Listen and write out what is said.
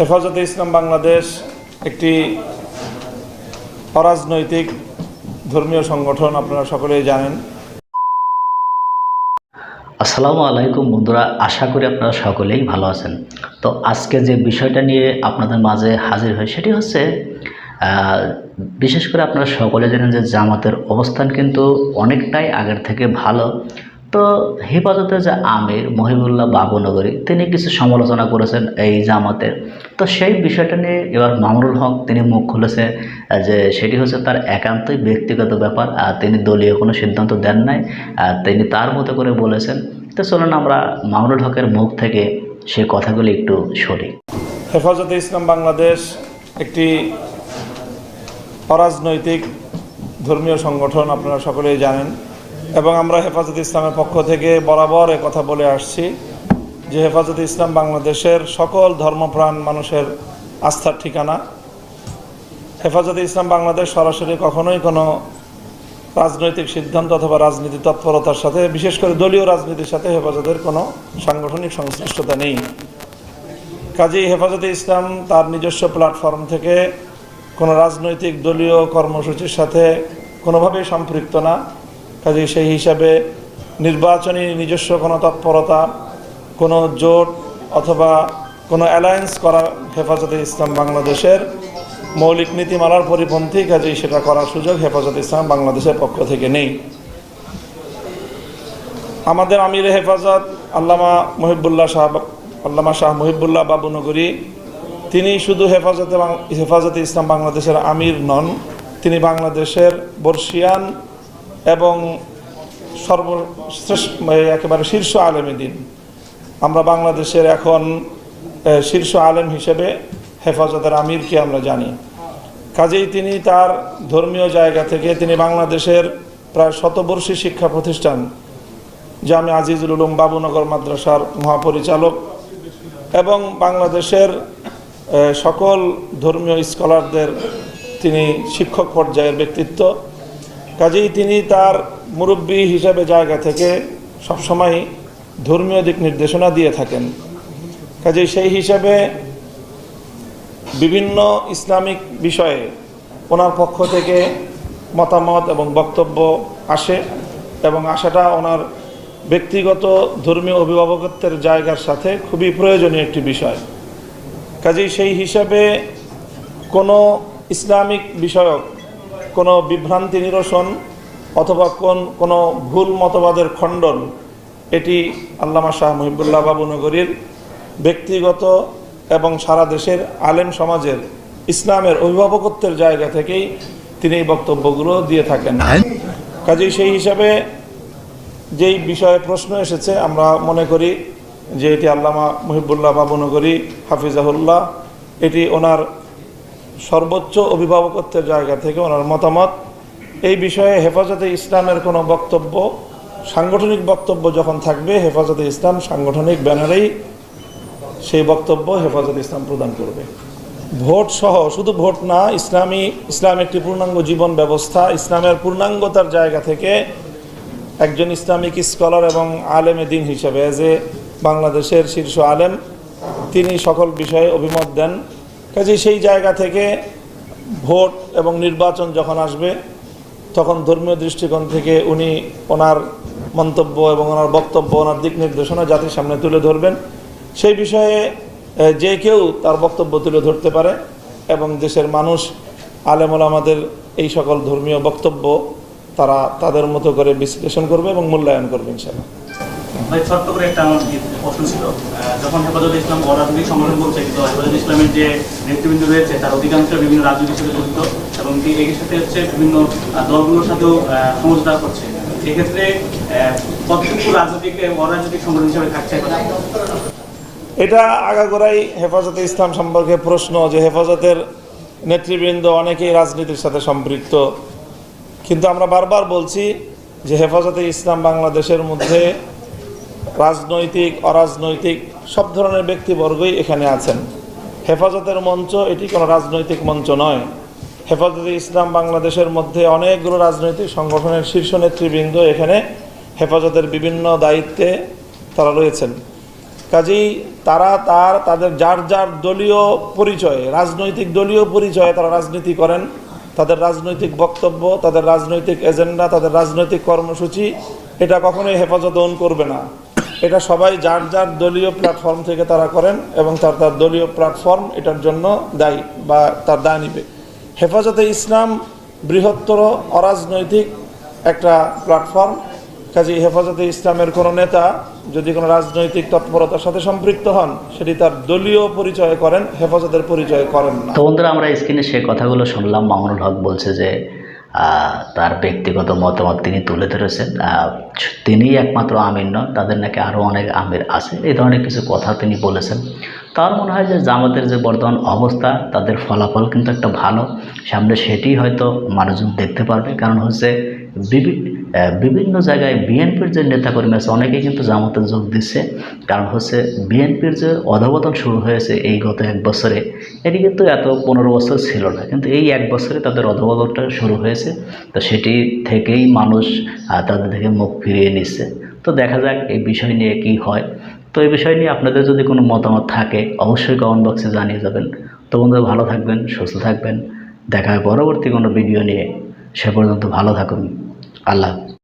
হেফাজতে ইসলাম বাংলাদেশ একটি অরাজনৈতিক ধর্মীয় সংগঠন, আপনারা সকলেই জানেন। আসসালামু আলাইকুম বন্ধুরা, আশা করি আপনারা সকলেই ভালো আছেন। তো আজকে যে বিষয়টা নিয়ে আপনাদের মাঝে হাজির হয় সেটি হচ্ছে বিশেষ করে আপনারা সকলে জানেন যে জামাতের অবস্থান কিন্তু অনেকটাই আগের থেকে ভালো। তো হেফাজতে যে আমির মহিবুল্লাহ বাবুনগরী তিনি কিছু সমালোচনা করেছেন এই জামাতের তো সেই বিষয়টা নিয়ে এবার মামরুল হক তিনি মুখ খুলেছে, যে সেটি হচ্ছে তার একান্তই ব্যক্তিগত ব্যাপার, আর তিনি দলীয় কোনো সিদ্ধান্ত দেন নাই, আর তিনি তার মতো করে বলেছেন। তো চলুন আমরা মামরুল হকের মুখ থেকে সে কথাগুলি একটু শুনি। হেফাজতে ইসলাম বাংলাদেশ একটি অরাজনৈতিক ধর্মীয় সংগঠন, আপনারা সকলেই জানেন। এবং আমরা হেফাজত ইসলামের পক্ষ থেকে বরাবর কথা বলে আসছি যে হেফাজত ইসলাম বাংলাদেশের সকল ধর্মপ্রাণ মানুষের আস্থার ঠিকানা। হেফাজতে ইসলাম বাংলাদেশ সরাসরি কখনোই কোনো রাজনৈতিক সিদ্ধান্ত অথবা রাজনীতি তৎপরতার সাথে, বিশেষ করে দলীয় রাজনীতির সাথে হেফাজতের কোনো সাংগঠনিক সংশ্লিষ্টতা নেই। কাজেই হেফাজতে ইসলাম তার নিজস্ব প্ল্যাটফর্ম থেকে কোনো রাজনৈতিক দলীয় কর্মসূচির সাথে কোনোভাবেই সম্পৃক্ত না। কাজেই সেই হিসাবে নির্বাচনী নিজস্ব কোনো তৎপরতা, কোনো জোট অথবা কোনো অ্যালায়েন্স করা হেফাজতে ইসলাম বাংলাদেশের মৌলিক নীতিমালার পরিপন্থী কাজেই সেটা করার সুযোগ হেফাজতে ইসলাম বাংলাদেশের পক্ষ থেকে নেই। আমাদের আমির হেফাজত আল্লামা মহিবুল্লাহ শাহ আল্লামা শাহ মহিবুল্লাহ বাবুনগরী তিনি শুধু হেফাজতে হেফাজতে ইসলাম বাংলাদেশের আমির নন, তিনি বাংলাদেশের বর্ষিয়ান এবং সর্বশ্রেষ্ঠ একেবারে শীর্ষ আলেমী দিন। আমরা বাংলাদেশের এখন শীর্ষ আলেম হিসেবে হেফাজতের আমিরকে আমরা জানি। কাজেই তিনি তার ধর্মীয় জায়গা থেকে তিনি বাংলাদেশের প্রায় শতবর্ষী শিক্ষা প্রতিষ্ঠান, জামে আজিজুল উলুম বাবুনগর মাদ্রাসার মহাপরিচালক এবং বাংলাদেশের সকল ধর্মীয় স্কলারদের তিনি শিক্ষক পর্যায়ের ব্যক্তিত্ব। কাজেই তিনি তার মুরব্বী হিসাবে জায়গা থেকে সবসময় ধর্মীয় দিক নির্দেশনা দিয়ে থাকেন। কাজেই সেই হিসাবে বিভিন্ন ইসলামিক বিষয়ে ওনার পক্ষ থেকে মতামত এবং বক্তব্য আসে এবং আসাটা ওনার ব্যক্তিগত ধর্মীয় অভিভাবকত্বের জায়গার সাথে খুবই প্রয়োজনীয় একটি বিষয়। কাজেই সেই হিসাবে কোনো ইসলামিক বিষয়ক কোনো বিভ্রান্তি নিরসন অথবা কোন কোনো ভুল মতবাদের খণ্ডন এটি আল্লামা শাহ মহিবুল্লাহ বাবুনগরীর ব্যক্তিগত এবং সারা দেশের আলেম সমাজের ইসলামের অভিভাবকত্বের জায়গা থেকেই তিনি এই বক্তব্যগুলো দিয়ে থাকেন। কাজেই সেই হিসাবে যেই বিষয়ে প্রশ্ন এসেছে আমরা মনে করি যে এটি আল্লামা মহিবুল্লাহ বাবুনগরী হাফিজাহুল্লাহ এটি ওনার সর্বোচ্চ অভিভাবকত্বের জায়গা থেকে ওনার মতামত, এই বিষয়ে হেফাজতে ইসলামের কোনো বক্তব্য, সাংগঠনিক বক্তব্য যখন থাকবে, হেফাজতে ইসলাম সাংগঠনিক ব্যানারেই সেই বক্তব্য হেফাজতে ইসলাম প্রদান করবে। ভোট সহ, শুধু ভোট না, ইসলামী, ইসলাম একটি পূর্ণাঙ্গ জীবন ব্যবস্থা, ইসলামের পূর্ণাঙ্গতার জায়গা থেকে একজন ইসলামিক স্কলার এবং আলেমে দিন হিসেবে যে বাংলাদেশের শীর্ষ আলেম, তিনি সকল বিষয়ে অভিমত দেন। কাজে সেই জায়গা থেকে ভোট এবং নির্বাচন যখন আসবে, তখন ধর্মীয় দৃষ্টিকোণ থেকে উনি ওনার মন্তব্য এবং ওনার বক্তব্য, ওনার দিক নির্দেশনা জাতির সামনে তুলে ধরবেন। সেই বিষয়ে যে কেউ তার বক্তব্য তুলে ধরতে পারে এবং দেশের মানুষ, আলেমুল আমাদের এই সকল ধর্মীয় বক্তব্য তারা তাদের মতো করে বিশ্লেষণ করবে এবং মূল্যায়ন করবে, ইনশাআল্লাহ। ভাই, ছোট্ট করে একটা আমার প্রশ্ন ছিল। যখন হেফাজত ইসলাম অরাজনৈতিক সংগঠন বলছে, কিন্তু হেফাজত ইসলামের যে নেতৃবৃন্দ রয়েছে, তার অধিকাংশ বিভিন্ন রাজনৈতিক সাথে জড়িত এবং এর সাথে হচ্ছে বিভিন্ন দলগুলোর সাথেও সমঝোতা করছে। এক্ষেত্রে কতটুকু রাজনৈতিক অরাজনৈতিক সংগঠন হিসেবে থাকছে? এটা আগাগোড়াই হেফাজতে ইসলাম সম্পর্কে প্রশ্ন যে হেফাজতের নেতৃবৃন্দ অনেকেই রাজনীতির সাথে সম্পৃক্ত। কিন্তু আমরা বারবার বলছি যে হেফাজতে ইসলাম বাংলাদেশের মধ্যে রাজনৈতিক, অরাজনৈতিক, সব ধরনের ব্যক্তিবর্গই এখানে আছেন। হেফাজতের মঞ্চ এটি কোনো রাজনৈতিক মঞ্চ নয়। হেফাজতে ইসলাম বাংলাদেশের মধ্যে অনেকগুলো রাজনৈতিক সংগঠনের শীর্ষ নেতৃবৃন্দ এখানে হেফাজতের বিভিন্ন দায়িত্বে তারা রয়েছেন। কাজেই তারা তার, তাদের যার যার দলীয় পরিচয়ে, রাজনৈতিক দলীয় পরিচয়ে তারা রাজনীতি করেন। তাদের রাজনৈতিক বক্তব্য, তাদের রাজনৈতিক এজেন্ডা, তাদের রাজনৈতিক কর্মসূচি, এটা কখনোই হেফাজত করবে না। এটা সবাই যার যার দলীয় প্ল্যাটফর্ম থেকে তারা করেন এবং তার তার দলীয় প্ল্যাটফর্ম এটার জন্য দায়ী বা তার দায় নিবে। হেফাজতে ইসলাম বৃহত্তর অরাজনৈতিক একটা প্ল্যাটফর্ম কাজী হেফাজতে ইসলামের কোনো নেতা যদি কোনো রাজনৈতিক তৎপরতার সাথে সম্পৃক্ত হন, সেটি তার দলীয় পরিচয় করেন, হেফাজতের পরিচয় করেন না। তো বন্ধুরা, আমরা স্ক্রিনে সে কথাগুলো শুনলাম। মামুনুল হক বলছে যে তার ব্যক্তিগত মতামত তিনি তুলে ধরেছেন। তিনি একমাত্র আমির নন তাদের নাকি আরও অনেক আমির আছে। এই ধরনের কিছু কথা তিনি বলেছেন। তার মনে হয় যে জামাতের যে বর্তমান অবস্থা তাদের ফলাফল কিন্তু একটা ভালো। সামনে সেটি হয়তো মানুষজন দেখতে পারবে। কারণ হচ্ছে বিভি- আহ, বিভিন্ন জায়গায় বিএনপির যে নেতাকর্মী আছে, অনেকেই কিন্তু জামাতে যোগ দিচ্ছে কারণ হচ্ছে বিএনপির যে অধবতন শুরু হয়েছে এই গত এক বছরে, এটি কিন্তু এত পনেরো বছর ছিল না। কিন্তু এই এক বছরে তাদের অধবতনটা শুরু হয়েছে। তো সেটি থেকেই মানুষ তাদের থেকে মুখ ফিরিয়ে নিচ্ছে। তো দেখা যাক এই বিষয় নিয়ে কি হয়। তো এই বিষয় নিয়ে আপনাদের যদি কোনো মতামত থাকে, অবশ্যই কমেন্ট বক্সে জানিয়ে যাবেন। তো বন্ধুরা ভালো থাকবেন, সুস্থ থাকবেন। দেখা হয় পরবর্তী কোনো ভিডিও নিয়ে। সে পর্যন্ত ভালো থাকুন। আল্লাহ হাফেজ।